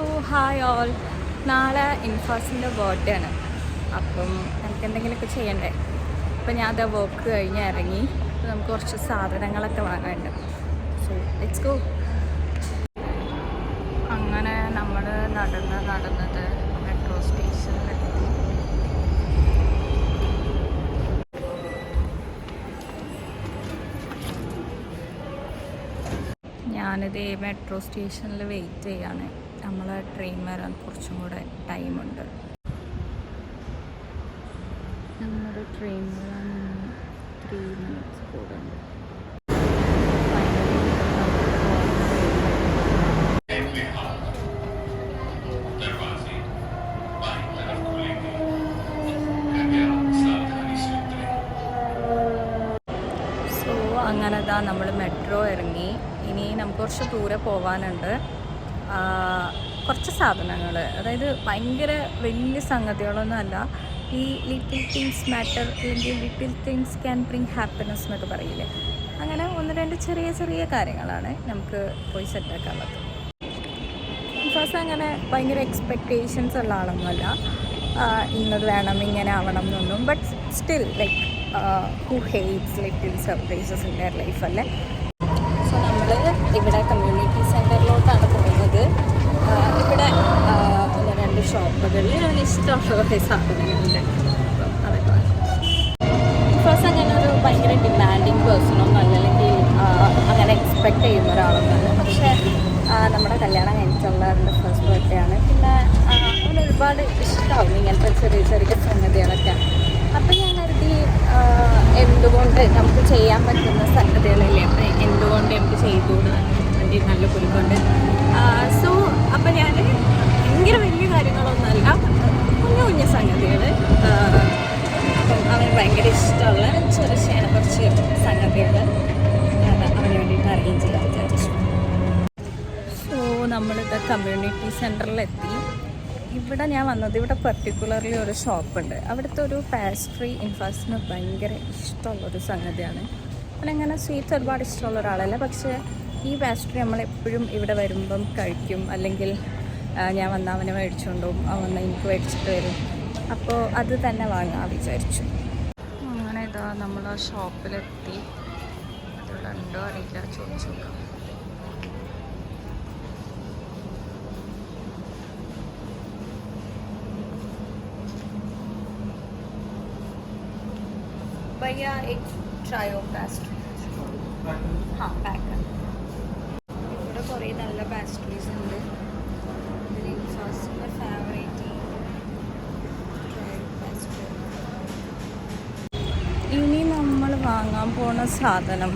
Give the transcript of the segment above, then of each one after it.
So hi all നാളെ ഇൻഫാസിന്റെ birthday ആണ്. അപ്പം നമുക്ക് എന്തെങ്കിലുമൊക്കെ ചെയ്യണ്ടേ? അപ്പം ഞാൻ അത് വർക്ക് കഴിഞ്ഞ് ഇറങ്ങി. അപ്പോൾ നമുക്ക് കുറച്ച് സാധനങ്ങളൊക്കെ വാങ്ങാനുണ്ട്. സോ ലെറ്റ്സ് ഗോ അങ്ങനെ നമ്മൾ നടന്ന് നടന്നത് മെട്രോ സ്റ്റേഷനിലെത്തി ഞാനിത് മെട്രോ സ്റ്റേഷനിൽ വെയിറ്റ് ചെയ്യാണ് നമ്മൾ ട്രെയിൻ വരാൻ കുറച്ചും കൂടെ ടൈമുണ്ട് നമ്മുടെ ട്രെയിൻ വരാൻ ത്രീ മിനിറ്റ്സ് കൂടെ ഉണ്ട്. അങ്ങനെ ഇതാ നമ്മൾ മെട്രോ ഇറങ്ങി. ഇനി നമുക്ക് കുറച്ച് ദൂരെ പോകാനുണ്ട് കുറച്ച് സാധനങ്ങൾ അതായത് ഭയങ്കര വലിയ സംഗതികളൊന്നും അല്ല ഈ ലിറ്റിൽ തിങ്സ് മാറ്റർ അല്ലെങ്കിൽ little things can bring happiness എന്നൊക്കെ പറയില്ലേ? അങ്ങനെ ഒന്ന് രണ്ട് ചെറിയ ചെറിയ കാര്യങ്ങളാണ് നമുക്ക് പോയി സെറ്റാക്കാനുള്ളത് ഫസ്റ്റ് അങ്ങനെ ഭയങ്കര എക്സ്പെക്റ്റേഷൻസ് ഉള്ള ആളൊന്നുമല്ല. ഇന്നത് വേണം ഇങ്ങനെ ആവണം എന്നൊന്നും. But still like who hates little surprises in life അല്ലേ? സോ നമ്മൾ ഇവിടെ കമ്മ്യൂണിറ്റി സെന്ററിലോട്ടാണ് പോകുന്നത് ഇവിടെ രണ്ട് ഷോപ്പുകളിൽ ഞാൻ ഇഷ്ടമുള്ള സാധനങ്ങളുണ്ട് അതൊക്കെ. ഫസ്റ്റ് അങ്ങനൊരു ഭയങ്കര ഡിമാൻഡിങ് പേഴ്സണൊന്നും അല്ല. അല്ലെങ്കിൽ അങ്ങനെ എക്സ്പെക്ട് ചെയ്യുന്ന ഒരാളൊന്നുമല്ല. പക്ഷേ നമ്മുടെ കല്യാണം എന്റെ ഫസ്റ്റ് ബർത്ത്ഡേ ആണ്. പിന്നെ ഒരുപാട് ഇഷ്ടമാവും ഇങ്ങനത്തെ ചെറിയ ചെറിയ സംഗതികളൊക്കെ. അപ്പം ഞാൻ കരുതി എന്തുകൊണ്ട് നമുക്ക് ചെയ്യാൻ പറ്റുന്ന സംഗതികളല്ലേ? അപ്പം എന്തുകൊണ്ട് നമുക്ക് ചെയ്തുകൂടാ? വേണ്ടി നല്ല കുലുക്കുണ്ട് സോ അപ്പം ഞാൻ ഭയങ്കര വലിയ കാര്യങ്ങളൊന്നുമല്ല കുഞ്ഞു കുഞ്ഞു സംഗതികൾ അപ്പം അവന് ഭയങ്കര ഇഷ്ടമുള്ള ചെറിയ ചെയ്യണ കുറച്ച് സംഗതികൾ അവന് വേണ്ടിയിട്ട് അറേഞ്ച് ചെയ്യാൻ വിചാരിച്ചു സോ നമ്മളിത് കമ്മ്യൂണിറ്റി സെന്ററിലെത്തി ഇവിടെ ഞാൻ വന്നത് ഇവിടെ പെർട്ടിക്കുലർലി ഒരു ഷോപ്പുണ്ട് അവിടുത്തെ ഒരു പാസ്ട്രി ഇൻഫാസിന് ഭയങ്കര ഇഷ്ടമുള്ളൊരു സംഗതിയാണ്. അവനങ്ങനെ സ്വീറ്റ്സ് ഒരുപാട് ഇഷ്ടമുള്ള ഒരാളല്ല പക്ഷേ ഈ പാസ്ട്രി നമ്മളെപ്പോഴും ഇവിടെ വരുമ്പം കഴിക്കും അല്ലെങ്കിൽ ആ, ഞാൻ വന്ന അവനെ മേടിച്ചുകൊണ്ട് പോകും അവൻ വന്ന് എനിക്ക് മേടിച്ചിട്ട് വരും അപ്പോൾ അത് തന്നെ വാങ്ങാൻ വിചാരിച്ചു അങ്ങനെ ഇതാ നമ്മൾ ആ ഷോപ്പിലെത്തി അതിവിടെ ഉണ്ടോ അറിയില്ല ചോദിച്ചു നോക്കാം भैया एक ट्रायो പാസ്ട്രി ആ പാക്ക് ഇവിടെ കുറേ നല്ല പാസ്ട്രീസ് ഉണ്ട്. ഇതിൽ ഫേവറേറ്റ് ഇനി നമ്മൾ വാങ്ങാൻ പോണ സാധനം.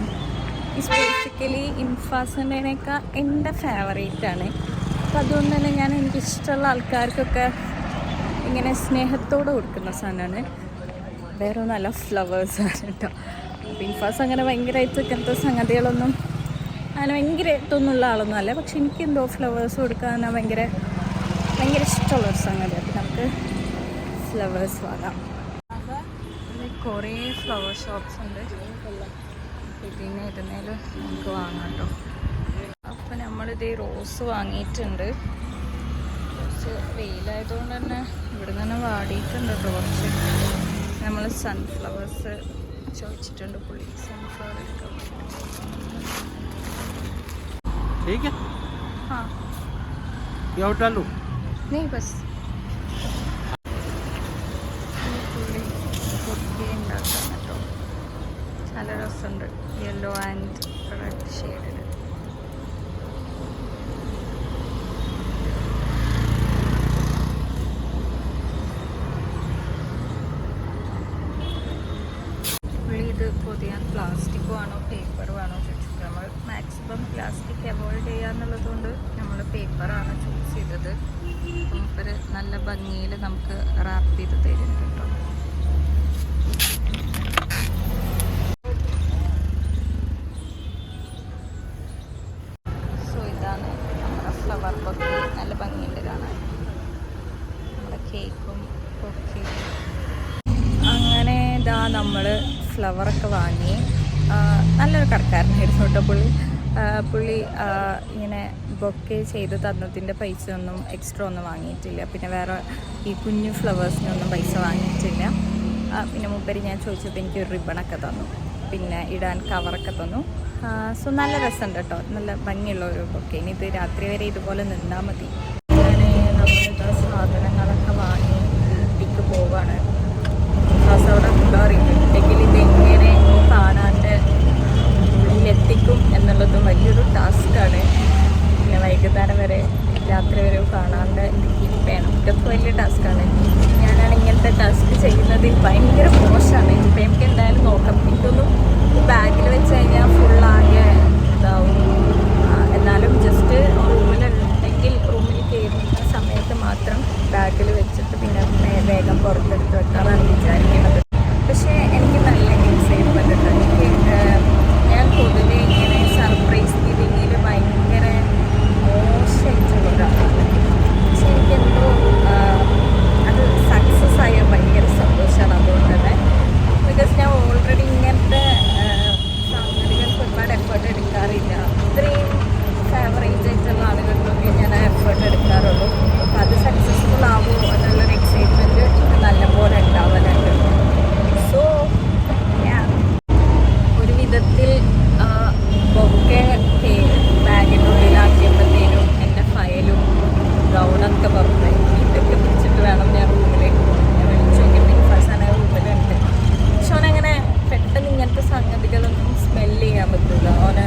ബേസിക്കലി ഇൻഫാസിന്റെനേക്കാൾ എന്റെ ഫേവറേറ്റ് ആണ്. അപ്പം അതുകൊണ്ട് തന്നെ ഞാൻ എനിക്കിഷ്ടമുള്ള ആൾക്കാർക്കൊക്കെ ഇങ്ങനെ സ്നേഹത്തോടെ കൊടുക്കുന്ന സാധനമാണ്. വേറെ നല്ല ഫ്ലവേഴ്സ് ആണ് കേട്ടോ. ഇൻഫാസ് അങ്ങനെ ഭയങ്കരമായിട്ട് ഇങ്ങനത്തെ സംഗതികളൊന്നും അങ്ങനെ ഭയങ്കര ഇതൊന്നുള്ള ആളൊന്നും അല്ല. പക്ഷെ എനിക്ക് എന്തോ ഫ്ലവേഴ്സ് കൊടുക്കാൻ ഭയങ്കര ഭയങ്കര ഇഷ്ടമുള്ളൊരു സംഗതി. അപ്പം നമുക്ക് ഫ്ലവേഴ്സ് വാങ്ങാം. കുറേ ഫ്ലവർ ഷോപ്സ് ഉണ്ട്. ഇതിന് ഇരുന്നേലും നമുക്ക് വാങ്ങാം കേട്ടോ അപ്പം നമ്മളിത് റോസ് വാങ്ങിയിട്ടുണ്ട്. കുറച്ച് വെയിലായതുകൊണ്ട് തന്നെ ഇവിടെ തന്നെ വാടിയിട്ടുണ്ട് കുറച്ച്. നമ്മൾ സൺഫ്ലവേഴ്സ് ചോദിച്ചിട്ടുണ്ട് പുള്ളി. സൺഫ്ലവർ എടുക്കാൻ ठीक है ആ ये और डालू नहीं बस പുള്ളി കുർത്തി ഉണ്ടാക്കാൻ കേട്ടോ നല്ല രസമുണ്ട് യെല്ലോ ആൻഡ് റെഡ് ഷെയ്ഡിൽ plastic avoid ചെയ്യാന്നുള്ളത് കൊണ്ട് നമ്മൾ പേപ്പറാണ് ചൂസ് ചെയ്തത്. പേപ്പർ നല്ല ഭംഗിയിൽ നമുക്ക് റാപ്പ് ചെയ്ത് തരും കേട്ടോ. സോ ഇതാണ് നമ്മുടെ ഫ്ലവർ ബൊക്കെ നല്ല ഭംഗിയുണ്ട് കാണാൻ. നമ്മുടെ കേക്കും ഒക്കെ അങ്ങനെ ഇതാ നമ്മൾ ഫ്ലവറൊക്കെ വാങ്ങി. നല്ലൊരു കടക്കാരനായിരുന്നു കേട്ടോ പുള്ളി. പുള്ളി ഇങ്ങനെ ബൊക്കെ ചെയ്ത് തന്നതിന്റെ പൈസ ഒന്നും എക്സ്ട്രാ ഒന്നും വാങ്ങിയിട്ടില്ല. പിന്നെ വേറെ ഈ കുഞ്ഞു ഫ്ലവേഴ്സിനൊന്നും പൈസ വാങ്ങിയിട്ടില്ല. പിന്നെ മുമ്പരി ഞാൻ ചോദിച്ചപ്പോൾ എനിക്ക് ഒരു റിബണൊക്കെ തന്നു. പിന്നെ ഇടാൻ കവറൊക്കെ തന്നു. സോ നല്ല രസമുണ്ട് കേട്ടോ. നല്ല ഭംഗിയുള്ള ഒരു ബൊക്കെ. ഇനി ഇത് രാത്രി വരെ ഇതുപോലെ നിന്നാൽ മതി അങ്ങനെ നമ്മളിതാ സാധനങ്ങളൊക്കെ വാങ്ങി വീട്ടിലേക്ക് പോവാണ് ക്ലാസ് അവിടെ ഉണ്ടോ അറിയില്ല ഉണ്ടെങ്കിൽ ഇത് എങ്ങനെ കാണാന്റെ ഉള്ളിലെത്തിക്കും എന്നുള്ളതും വലിയൊരു ടാസ്ക്കാണ് പിന്നെ വൈകുന്നേരം വരെ രാത്രി വരെ കാണാണ്ട് ഇത് കീപ്പ് ചെയ്യണം ഇതൊക്കെ വലിയ ടാസ്ക്കാണ് ഞാനാണ് ഇങ്ങനത്തെ ടാസ്ക് ചെയ്യുന്നതിൽ ഭയങ്കര മോശമാണ് ഇപ്പം എനിക്ക് എന്തായാലും നോക്കാം എനിക്കൊന്നും ബാഗിൽ വെച്ച് കഴിഞ്ഞാൽ ഫുള്ളാകെ ഇതാവും ആ, എന്നാലും ജസ്റ്റ് റൂമിലുണ്ടെങ്കിൽ റൂമിൽ കയറുന്ന സമയത്ത് മാത്രം ബാഗിൽ വെച്ചിട്ട് പിന്നെ വേഗം പുറത്തെടുത്ത് വെക്കാറാണ് വിചാരിക്കുന്നത് പക്ഷേ എനിക്ക് നല്ല എക്സൈറ്റ്മെന്റ് ഉണ്ട് എനിക്ക് ഏഹ്, ഞാൻ പൊതുവെ ഇങ്ങനെ സർപ്രൈസ് ഗിവിങ്ങിൽ ഭയങ്കര മോശമായിട്ടുള്ള ഒരാളാണ് പക്ഷേ എനിക്കെന്തോ ആഹ്, അത് സക്സസ് ആയാൽ ഭയങ്കര സന്തോഷമാണ് അതുകൊണ്ട് തന്നെ ബിക്കോസ് ഞാൻ ഓൾറെഡി ഇങ്ങനത്തെ ആഹ്, സംഗതികൾക്ക് ഒരുപാട് എഫേർട്ട് എടുക്കാറില്ല ഇത്രയും ഫേവറേറ്റ് ആയിട്ടുള്ള ആളുകൾക്കൊക്കെ ഞാൻ എഫേർട്ട് എടുക്കാറുള്ളൂ അപ്പോൾ അത് സക്സസ്ഫുൾ ആവുമോ എന്നുള്ളൊരു എക്സൈറ്റ്മെന്റ് നല്ലപോലെ ഉണ്ടാവലുണ്ട് സോ ഒരു വിധത്തിൽ ബൊക്കെ ബാഗിന്റെ ഉള്ളിലാക്കിയപ്പോഴത്തേനും എന്റെ ഫയലും ഗൗണൊക്കെ പുറത്ത് ഇതൊക്കെ പിടിച്ചിട്ട് വേണം ഞാൻ റൂമിലേക്ക് പോകാൻ ഞാൻ വിളിച്ചു നോക്കിയപ്പോൾ ഫസാന റൂമിലുണ്ട് പക്ഷെ അവനങ്ങനെ പെട്ടെന്ന് ഇങ്ങനത്തെ സംഗതികളൊന്നും സ്മെല്ല് ചെയ്യാൻ പറ്റില്ല അവന്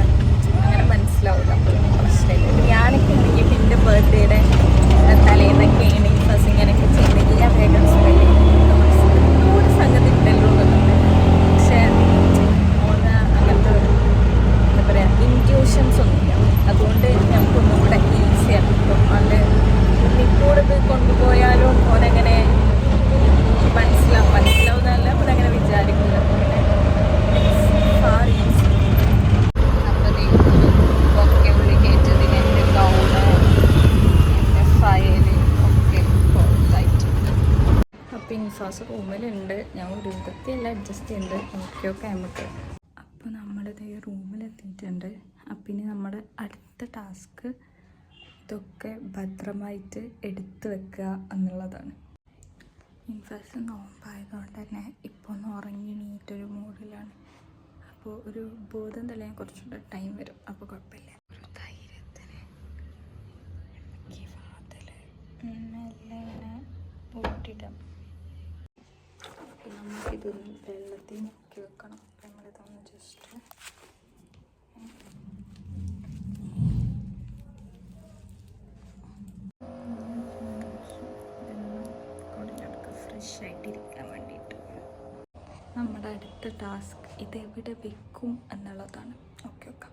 അങ്ങനെ മനസ്സിലാവില്ല അപ്പോൾ പ്രശ്നമില്ല ഞാനൊക്കെ ഉണ്ടെങ്കിൽ എന്റെ ബർത്ത്ഡേയുടെ തലേന്നൊക്കെയാണ് ഈ ഫസ് ഇങ്ങനെയൊക്കെ ചെയ്തെങ്കിൽ ഞാൻ വേഗം സ്മെല്ല് ചെയ്യും ഒരു സംഗതി ഉണ്ടല്ലോ എന്നുള്ളത് പക്ഷേ ഓന് അങ്ങനത്തെ ഒരു എന്താ പറയുക ഇന്റ്യൂഷൻസ് ഒന്നുമില്ല അതുകൊണ്ട് ഞങ്ങൾക്കൊന്നും കൂടെ ഈസിയാണ് ഇപ്പം അത് ഉണ്ണിക്കൂടെ ഇത് കൊണ്ടുപോയാലും ഓനെങ്ങനെ മനസ്സിലാവും മനസ്സിലാവുന്നതല്ല ഓനങ്ങനെ വിചാരിക്കില്ല അപ്പോൾ പിന്നെ ഫാർ ഈസി അപ്പോൾ ഒക്കെ ഉള്ളി കയറ്റതിന് എന്റെ ഗൗണ് എന്റെ ഫയൽ ഒക്കെ പുറത്തായിട്ടുണ്ട് അപ്പോൾ ഇൻഫാസ് റൂമിലുണ്ട് ഞാൻ ഒരു വിധത്തിയെല്ലാം അഡ്ജസ്റ്റ് ചെയ്യുന്നുണ്ട് ഓക്കെ നമുക്ക്. അപ്പോൾ നമ്മളിത് റൂമിലെത്തിയിട്ടുണ്ട്. അപ്പം ഇനി നമ്മുടെ അടുത്ത ടാസ്ക് ഇതൊക്കെ ഭദ്രമായിട്ട് എടുത്തു വെക്കുക എന്നുള്ളതാണ്. ഇൻഫാസ് നോമ്പായതുകൊണ്ട് തന്നെ ഇപ്പോൾ ഒന്ന് ഉറങ്ങി എണീറ്റൊരു മൂഡിലാണ്. അപ്പോൾ ഒരു ബോധം തെളിയാൻ കുറച്ചുകൂടെ ടൈം വരും. അപ്പോൾ കുഴപ്പമില്ല ഒരു ധൈര്യത്തിന് ഈ മെല്ലെ ഇങ്ങനെ പൂട്ടിയിടാം അപ്പം നമുക്കിതൊന്ന് വെള്ളത്തിൽ മുക്കി വെക്കണം. നമ്മളിതൊന്ന് ജസ്റ്റ് ഫ്രഷ് ആയിട്ടിരിക്കാൻ വേണ്ടിയിട്ട്. നമ്മുടെ അടുത്ത ടാസ്ക് ഇതെവിടെ വെക്കും എന്നുള്ളതാണ്. ഓക്കെ ഓക്കെ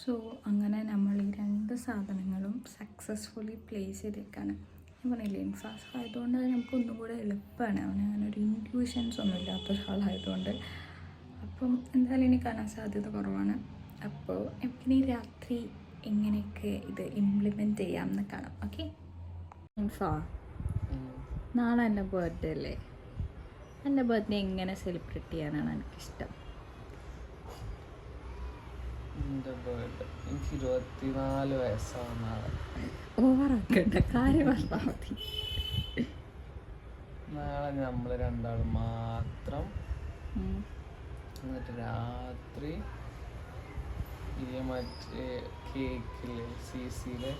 സോ അങ്ങനെ നമ്മൾ ഈ രണ്ട് സാധനങ്ങളും സക്സസ്ഫുള്ളി പ്ലേസ് ചെയ്തേക്കാണ്. ഞാൻ പറഞ്ഞില്ലേ ഇൻഫാസ് ആയതുകൊണ്ട് അത് നമുക്ക് ഒന്നും കൂടെ എളുപ്പമാണ് അവന് അങ്ങനെ ഒരു ഇൻക്യൂഷൻസ് ഒന്നും ഇല്ലാത്ത ഒരാളായതുകൊണ്ട്. അപ്പം എന്തായാലും ഇനി കാണാൻ സാധ്യത കുറവാണ്. അപ്പോൾ നമുക്കിനി രാത്രി എങ്ങനെയൊക്കെ ഇത് ഇംപ്ലിമെന്റ് ചെയ്യാമെന്ന് കാണാം. ഓക്കെ ഇൻഫാ നാളെ എന്റെ ബർത്ത്ഡേ അല്ലേ? എന്റെ ബർത്ത്ഡേ എങ്ങനെ സെലിബ്രേറ്റ് ചെയ്യാനാണ് എനിക്കിഷ്ടം. എന്റെ ബർത്ത്ഡേ എനിക്ക് ഇരുപത്തിനാല് വയസ്സാണ് നാളെ ഓവറാക്കണ്ട കാര്യം പറഞ്ഞാൽ മതി. നാളെ നമ്മൾ രണ്ടാളും മാത്രം. എന്നിട്ട് രാത്രി ഈ മറ്റേ കേക്കിൽ സി സിയിലെ.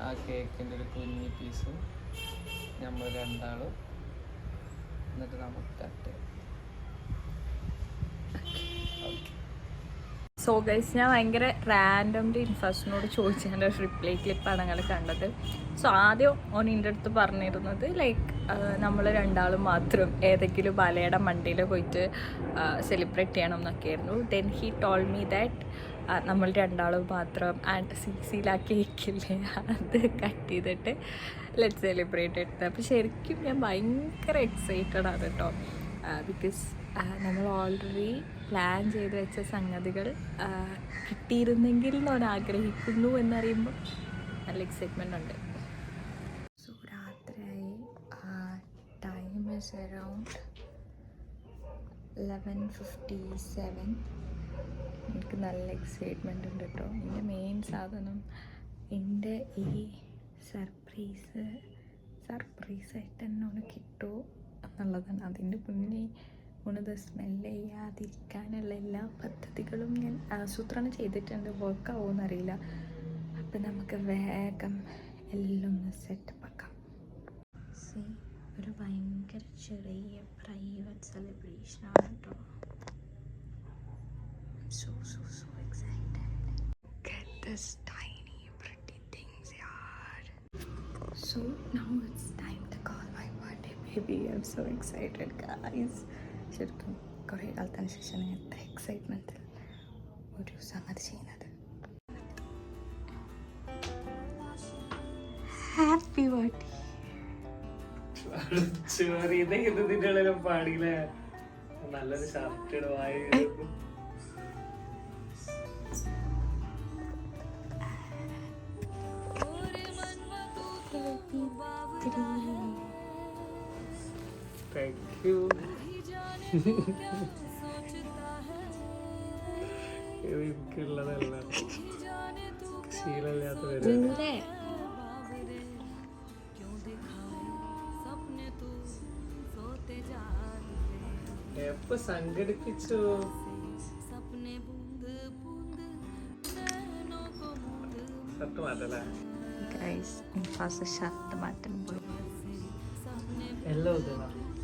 ആ കേക്കിന്റെ ഒരു കുഞ്ഞി പീസും നമ്മൾ രണ്ടാളും എന്നിട്ട് നമുക്ക് കട്ട് സോ ഗൈസ് ഞാൻ ഭയങ്കര റാൻഡംലി ഇൻഫാസിനോട് ചോദിച്ചതിന്റെ ഒരു റിപ്ലൈ ക്ലിപ്പാണ് ഞങ്ങൾ കണ്ടത്. സോ ആദ്യം ഓൻ എന്റെ അടുത്ത് പറഞ്ഞിരുന്നത് ലൈക്ക് നമ്മൾ രണ്ടാളും മാത്രം ഏതെങ്കിലും ബലയുടെ മണ്ടിയിൽ പോയിട്ട് സെലിബ്രേറ്റ് ചെയ്യണം എന്നൊക്കെയായിരുന്നു. Then he told me that നമ്മൾ രണ്ടാളും മാത്രം ആൻഡ് സി സിയിലാ കേക്കില്ലേ അത് കട്ട് ചെയ്തിട്ട് ലെറ്റ് സെലിബ്രേറ്റ് എടുത്തത് അപ്പോൾ ശരിക്കും ഞാൻ ഭയങ്കര എക്സൈറ്റഡ് ആണ് കേട്ടോ ബിക്കോസ് നമ്മൾ ഓൾറെഡി പ്ലാൻ ചെയ്ത് വെച്ച സംഗതികൾ കിട്ടിയിരുന്നെങ്കിൽ ഞാൻ ആഗ്രഹിക്കുന്നു എന്നറിയുമ്പോൾ നല്ല എക്സൈറ്റ്മെന്റ് ഉണ്ട്. സോ രാത്രിയായി. Time is around eleven fifty seven എനിക്ക് നല്ല എക്സൈറ്റ്മെന്റ് ഉണ്ട് കേട്ടോ എന്റെ മെയിൻ സാധനം എന്റെ ഈ സർപ്രൈസ് സർപ്രൈസായിട്ട് എന്നോട് കിട്ടുമോ എന്നുള്ളതാണ്. അതിന്റെ മുന്നേ ഉണത് സ്മെല്ല് ചെയ്യാതിരിക്കാനുള്ള എല്ലാ പദ്ധതികളും ഞാൻ ആസൂത്രണം ചെയ്തിട്ടുണ്ട്. വർക്ക് ആവുമെന്നറിയില്ല അപ്പം നമുക്ക് വേഗം എല്ലാം ഒന്ന് സെറ്റപ്പ് ആക്കാം സി ഒരു ഭയങ്കര ചെറിയ പ്രൈവറ്റ് സെലിബ്രേഷൻ ആണ് കേട്ടോ so so so excited. Get this tiny pretty things yaar. So now it's time to call my birthday baby. I'm so excited guys. ശരിക്കും കുറേ കാലത്തിന് ശേഷം ഞാൻ എത്ര എക്സൈറ്റ്മെന്റിൽ ഒരു സംഗതി ചെയ്യുന്നത്. ഹാപ്പി ബർത്ത്ഡേ പാടിയില്ലേ നല്ലൊരു ഷർട്ട് ഇടുവായി താങ്ക് യു എനിക്കുള്ളതല്ല ശീലമില്ലാത്ത വരും എപ്പൊ സംഘടിപ്പിച്ചു? ഷർട്ട് മാറ്റല്ലേ ഗൈസ് ഫാസ്റ്റ് ഷർട്ട് മാറ്റാൻ പോയി എല്ലാം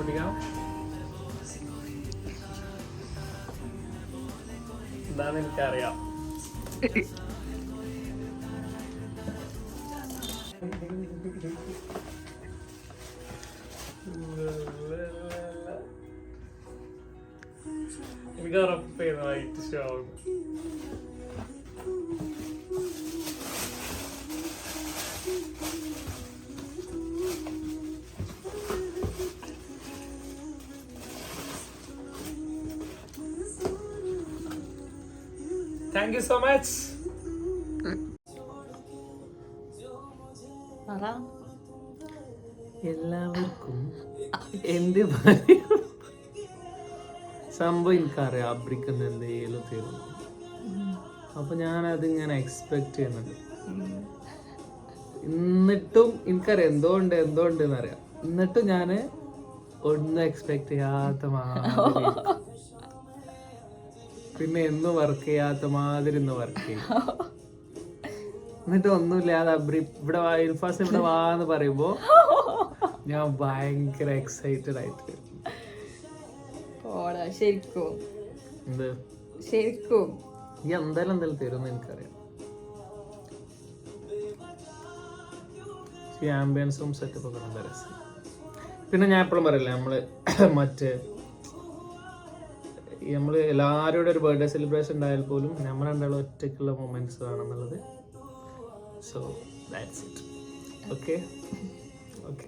കുടിക്കാം എന്താന്ന് എനിക്കറിയാം താങ്ക് യു സോ മച്ച് എല്ലാവർക്കും എന്റെ പറയും സംഭവം എനിക്കറിയാം അബ്രിക്കുന്ന എന്തെങ്കിലും തീർന്നു അപ്പൊ ഞാൻ ഇങ്ങനെ എക്സ്പെക്ട് ചെയ്യുന്നുണ്ട്. എന്നിട്ടും എനിക്കറിയാം എന്തോ ഉണ്ട് എന്തോ ഉണ്ട് എന്നറിയാം എന്നിട്ടും ഞാൻ ഒന്നും എക്സ്പെക്ട് ചെയ്യാത്ത മാതിരി. പിന്നെ എന്നും വർക്ക് ചെയ്യാത്ത മാതിരി ഇന്ന് വർക്ക് ചെയ്യും. എന്നിട്ട് ഒന്നുമില്ലാതെ അബ്രി ഇവിടെ ഇൽഫാസ് ഇവിടെ വാ എന്ന് പറയുമ്പോ ഞാൻ ഭയങ്കര എക്സൈറ്റഡ് ആയിട്ട്. ശരിക്കും. എന്ത്? ശരിക്കും. ഈ എന്തായാലും എന്തായാലും തരും എനിക്കറിയാം. ആംബിയൻസും സെറ്റപ്പ് ഒക്കെ നല്ല രസം. പിന്നെ ഞാൻ എപ്പോഴും പറയില്ല നമ്മൾ മറ്റേ നമ്മൾ എല്ലാവരുടെ ഒരു ബർത്ത്ഡേ സെലിബ്രേഷൻ ഉണ്ടായാൽ പോലും നമ്മൾ രണ്ടാളും ഒറ്റയ്ക്കുള്ള മൊമെന്റ്സ് ആണെന്നുള്ളത് so that's it okay okay